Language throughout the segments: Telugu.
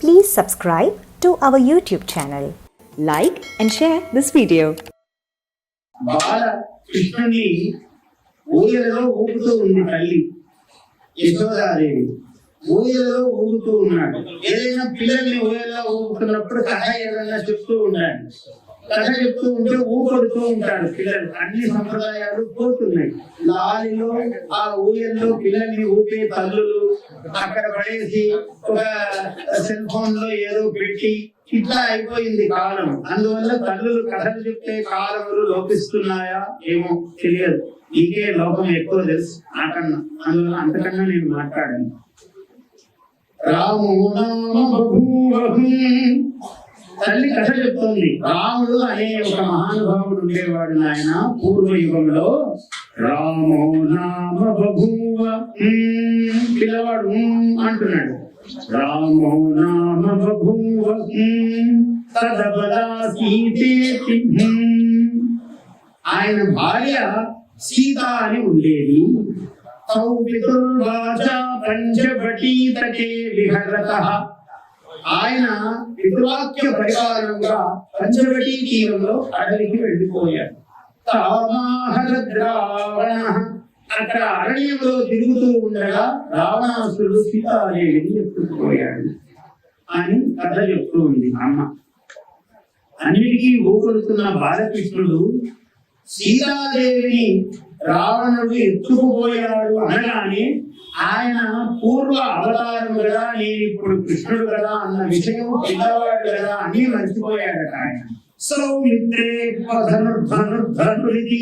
Please subscribe to our YouTube channel. Like and share this video. బాల కృష్ణుని ఊయలలో ఊపుతూ ఉంది తల్లి యశోదాదేవి ఊయలలో ఊగుతూ ఉన్నాడు ఏదైనా పిల్లల్ని ఊయల్లో ఊపుతున్నప్పుడు కథ ఏదైనా చెప్తూ ఉండాలి కథ చెప్తూ ఉంటే ఊపడుతూ ఉంటాడు పిల్లలు. అన్ని సంప్రదాయాలు పోతున్నాయి. లారీలో ఆ ఊయల్లో పిల్లల్ని ఊపే తల్లులు అక్కడ పడేసి ఒక సెల్ ఫోన్లో ఏదో పెట్టి ఇట్లా అయిపోయింది కాలం. అందువల్ల తల్లులు కథలు చెప్తే కాలములు లోపిస్తున్నాయా ఏమో తెలియదు. నీకే లోకం ఎక్కువ తెలుసు నాకన్నా అందువల్ల అంతకన్నా నేను మాట్లాడాను. రాము నామ తల్లి కథ చెప్తోంది. రాముడు అనే ఒక మహానుభావుడు ఉండేవాడు నాయన. పూర్వయుగంలో రామో నామ బభూవ ఉమ్, పిల్లవాడు అంటున్నాడు. రామో నామ బభూవ ఉమ్, ఆయన భార్య సీత అని ఉండేది. సౌ పితుర్వాచ పంచభటీతకే విహరత. ఆయన పితృవాక్య పరిపాలనంగా పంచవటి తీరంలో అడవికి వెళ్ళిపోయాడు. తామాహర అక్కడ అరణ్యంలో తిరుగుతూ ఉండగా రావణాసురుడు సీతాదేవిని ఎత్తుకుపోయాడు. అని కథ చెప్తూ ఉంది అమ్మ. అన్నిటికీ ఊపడుతున్న బాలకృష్ణుడు సీతాదేవిని రావణుడు ఎత్తుకుపోయాడు అనగానే ఆయన పూర్వ అవతారం కదా నేను ఇప్పుడు కృష్ణుడు కదా అన్న విషయం పిల్లవాడు కదా అని మర్చిపోయాడట ఆయన. సౌమిత్రే ధనుర్ధనుర్ధనుడికి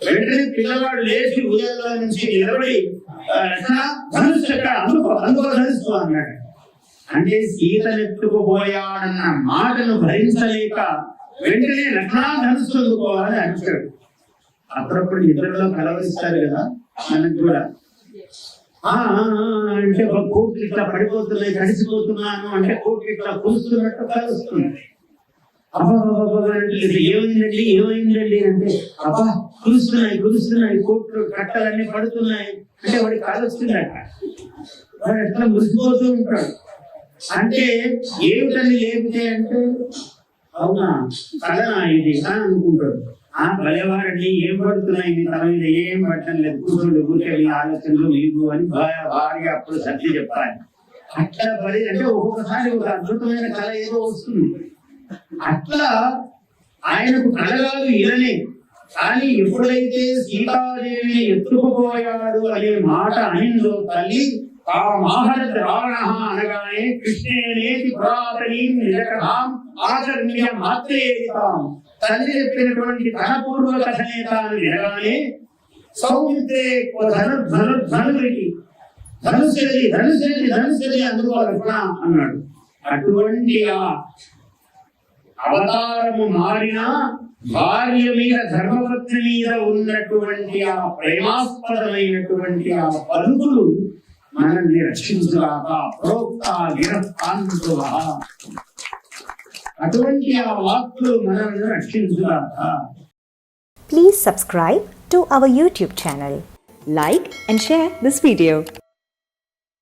వెంటనే పిల్లవాడు లేచి ఉదయంలో నుంచి నిలబడి "ఆ, అనుభవ ఎక్కడ? అన్నాడు. అంటే సీతనెత్తుకుపోయాడన్న మాటను భరించలేక వెంటనే లగ్నాధనుస్సు అందుకోవాలని అరిచాడు. అప్పుడప్పుడు నిద్రలో కలవరిస్తారు కదా మనకు కూడా. అంటే ఒక కోట్లు ఇట్లా పడిపోతున్నాయి తడిసిపోతున్నాను అంటే కోట్లు ఇట్లా కూస్తున్నట్టు కలుస్తుంది. అబ్బా అబ్బా, అబ్బా అంటే ఇది ఏమైందండి ఏమైందండి అంటే అబ్బా కురుస్తున్నాయి కురుస్తున్నాయి కోట్లు కట్టలన్నీ పడుతున్నాయి అంటే వాడి కాలొస్తుందట వాడు ఎట్లా మురిసిపోతూ ఉంటాడు. అంటే ఏమిటని లేపితే అంటే అవునా కలనా ఇది అని అనుకుంటాడు. ఆ భలేవారండి ఏం పడుతున్నాయి? మీ తల మీద ఏం పట్టడం లేదు. కూర్చోండి ఊరికే ఆలోచనలు మీకు అని భా- భార్య అప్పుడు సర్ది చెప్పాలి. అట్లా పడి అంటే ఒక్కొక్కసారి ఒక అద్భుతమైన కళ ఏదో వస్తుంది. అట్లా ఆయనకు కళగాలు ఇరలే. కానీ ఎప్పుడైతే సీతాదేవిని ఎత్తుకుపోయాడు అనే మాట అనిందో తల్లి ఆ మాహర ద్రావణ అనగానే కృష్ణేనేతి పురాతనీం నిజకథాం ఆచరణ్య మాత్రేతాం తల్లి చెప్పినటువంటి తన పూర్వ కథనే తాను వినగానే సౌమిత్రే ధను ధను ధనుడికి ధనుసరి ధనుశ్రీ ధనుశ్రీ అందుకో లక్ష్మణ అన్నాడు. అటువంటి ఆ అవతారము మారిన భార్య మీద ధర్మపత్ని మీద ఉన్నటువంటి ఆ ప్రేమాస్పదమైనటువంటి ఆ పలుకులు మనల్ని రక్షించుగాక ప్రోక్త గిరస్తాంతువ అటువంటి ఆ వాక్కులు మనల్ని రక్షించుగాక Please subscribe to our YouTube channel. Like and share this video.